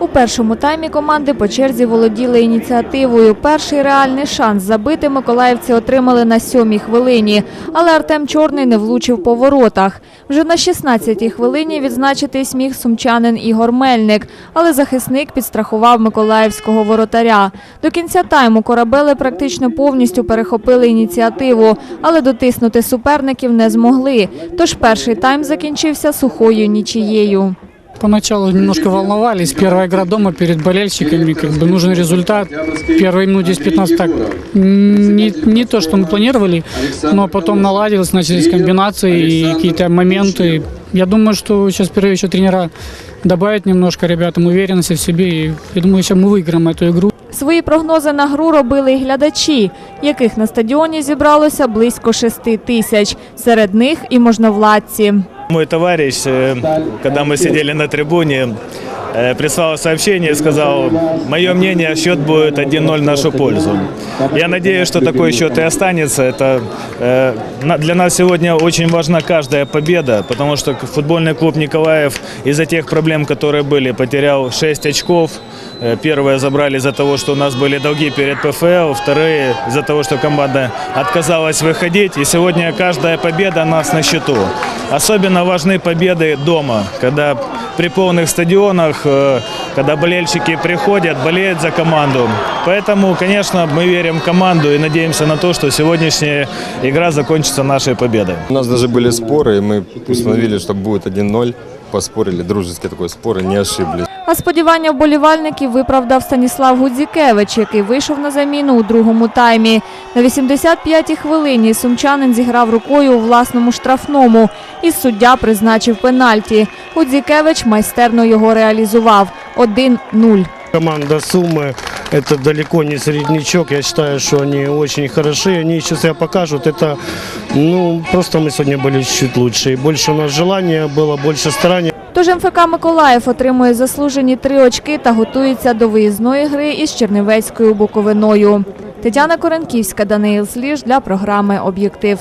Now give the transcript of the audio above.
У першому таймі команди по черзі володіли ініціативою. Перший реальний шанс забити миколаївці отримали на сьомій хвилині, але Артем Чорний не влучив по воротах. Вже на 16-й хвилині відзначити сміх сумчанин Ігор Мельник, але захисник підстрахував миколаївського воротаря. До кінця тайму корабели практично повністю перехопили ініціативу, але дотиснути суперників не змогли. Тож перший тайм закінчився сухою нічією. Поначалу немножко волновались. Первая игра дома перед болельщиками. Как бы нужен результат. Первые минут 10-15 так не, не то, что мы планировали, но потом наладилось, начались комбинации и какие-то моменты. Я думаю, что сейчас впервые еще тренера добавят немножко ребятам уверенности в себе. И я думаю, сейчас мы выиграем эту игру. Свої прогнози на гру робили й глядачі, яких на стадіоні зібралося близько шести тисяч. Серед них і можновладці. Мой товарищ, э, когда мы сидели на трибуне, э, прислал сообщение и сказал, мое мнение, счет будет 1-0 в нашу пользу. Я надеюсь, что такой счет и останется. Это э, для нас сегодня очень важна каждая победа, потому что футбольный клуб Николаев из-за тех проблем, которые были, потерял 6 очков. Э, Первые забрали из-за того, что у нас были долги перед ПФЛ, вторые из-за того, что команда отказалась выходить. И сегодня каждая победа нас на счету. Особенно важны победы дома, когда при полных стадионах, э, когда болельщики приходят, болеют за команду. Поэтому, конечно, мы верим в команду и надеемся на то, что сегодняшняя игра закончится нашей победой. У нас даже были споры, и мы установили, что будет 1-0. Поспорили, дружеский такой спор, и не ошиблись. А сподівання вболівальників виправдав Станіслав Гудзікевич, який вийшов на заміну у другому таймі. На 85-й хвилині сумчанин зіграв рукою у власному штрафному, і суддя призначив пенальті. Гудзікевич майстерно його реалізував – 1-0. Команда Сумы это далеко не среднячок. Я считаю, что они очень хороши. Они еще себя покажут. Это, ну, просто мы сегодня были чуть-чуть лучше. И больше у нас желания было, больше старания. Тож МФК Миколаїв отримує заслужені три очки та готується до виїзної гри із Чернівецькою Буковиною. Тетяна Коренківська, Даниїл Сліж для програми «Об'єктив».